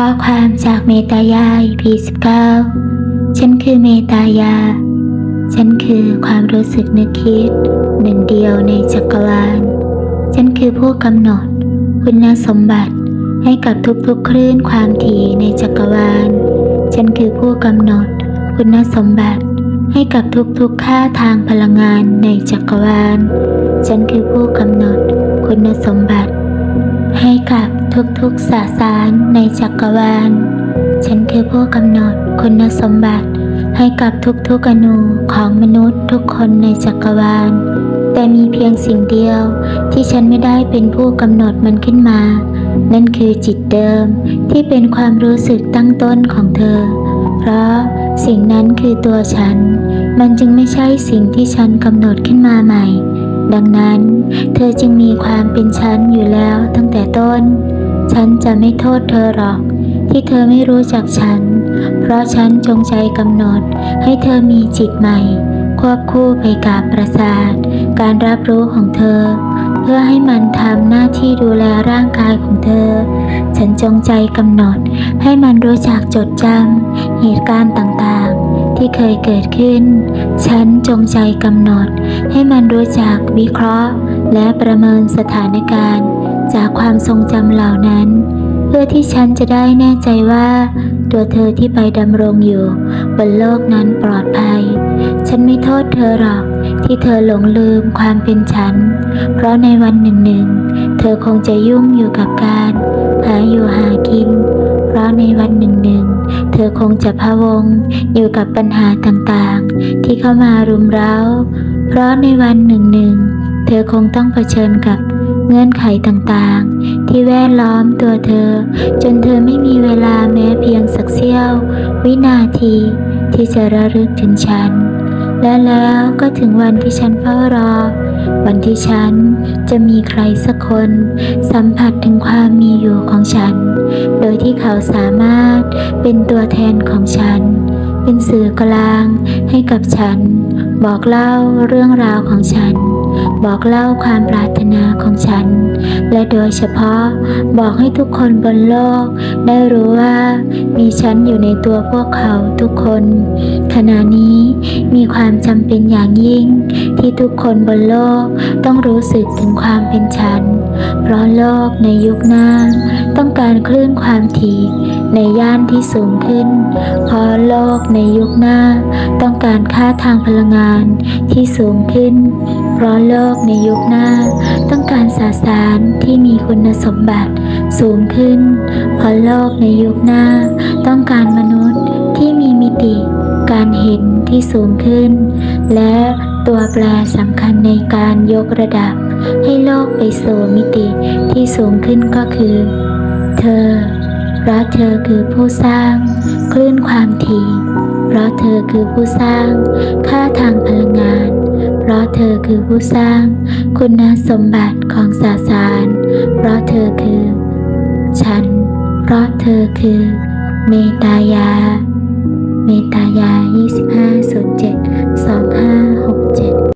ข้อความจากเมตายา EP 19ฉันคือเมตายา ฉันคือความรู้สึกนึกคิด หนึ่งเดียวในจักรวาล ฉันคือผู้กำหนด คุณสมบัติให้กับทุกๆคลื่นความถี่ในจักรวาล ฉันคือผู้กำหนด คุณสมบัติให้กับทุกๆค่าทางพลังงานในจักรวาล ฉันคือผู้กำหนด คุณสมบัติ ให้กับทุกๆสสารในจักรวาล ฉันคือผู้กำหนดคุณสมบัติให้กับทุกๆอนูของมนุษย์ทุกคนในจักรวาล แต่มีเพียงสิ่งเดียวที่ฉันไม่ได้เป็นผู้กำหนดมันขึ้นมา นั่นคือจิตเดิมที่เป็นความรู้สึกตั้งต้นของเธอ เพราะสิ่งนั้นคือตัวฉัน มันจึงไม่ใช่สิ่งที่ฉันกำหนดขึ้นมาใหม่ ดังนั้น เธอจึงมีความเป็นฉันอยู่แล้วตั้งแต่ต้น ฉันจะไม่โทษเธอหรอก ที่เธอไม่รู้จักฉัน เพราะฉันจงใจกำหนด ให้เธอมีจิตใหม่ ควบคู่ไปกับประสาท การรับรู้ของเธอ เพื่อให้มันทำหน้าที่ดูแลร่างกายของเธอ ฉันจงใจกำหนด ให้มันรู้จักจดจำเหตุการณ์ต่างๆ ที่เคยเกิดขึ้น ฉันจงใจกำหนด ให้มันรู้จักวิเคราะห์ และประเมินสถานการณ์จากความทรงจำเหล่านั้น เพื่อที่ฉันจะได้แน่ใจว่า ตัวเธอที่ไปดำรงอยู่ บนโลกนั้นปลอดภัย ฉันไม่โทษเธอหรอกที่เธอหลงลืมความเป็นฉัน เพราะในวันหนึ่งหนึ่งเธอคงจะยุ่งอยู่กับการ หาอยู่หากิน เพราะในวันหนึ่งหนึ่งเธอคงจะพะวงอยู่กับปัญหาต่างๆ ที่เข้ามารุมเร้า เพราะในวันหนึ่งหนึ่ง เธอคงต้องเผชิญกับเงื่อนไขต่างๆ ที่แวดล้อมตัวเธอ จนเธอไม่มีเวลาแม้เพียงสักเสี้ยว วินาที ที่จะระลึกถึงฉัน และแล้วก็ถึงวันที่ฉันเฝ้ารอ วันที่ฉันจะมีใครสักคน สัมผัสถึงความมีอยู่ของฉัน โดยที่เขาสามารถเป็นตัวแทนของฉัน เป็นสื่อกลางให้กับฉัน บอกเล่าเรื่องราวของฉัน บอกเล่าความปรารถนาของฉัน และโดยเฉพาะบอกให้ทุกคนบนโลก ได้รู้ว่ามีฉันอยู่ในตัวพวกเขาทุกคน ขณะนี้มีความจำเป็นอย่างยิ่ง ที่ทุกคนบนโลกต้องรู้สึกถึงความเป็นฉัน เพราะโลกในยุคหน้า ต้องการคลื่นความถี่ ในย่านที่สูงขึ้น เพราะโลกในยุคหน้า ต้องการค่าทางพลังงานที่สูงขึ้น เพราะโลกในยุคหน้า ต้องการสสารที่มีคุณสมบัติสูงขึ้น เพราะโลกในยุคหน้า ต้องการมนุษย์ที่มีมิติการเห็นที่สูงขึ้น และตัวแปรสำคัญในการยกระดับ ให้โลกไปสู่มิติที่สูงขึ้นก็คือ เธอ เพราะเธอคือผู้สร้าง คลื่นความถี่เพราะเธอคือผู้สร้าง ค่าทางพลังงาน เพราะเธอคือผู้สร้าง คุณสมบัติของสสาร เพราะเธอคือ ฉัน เพราะเธอคือ เมตายา เมตายา 2507 2567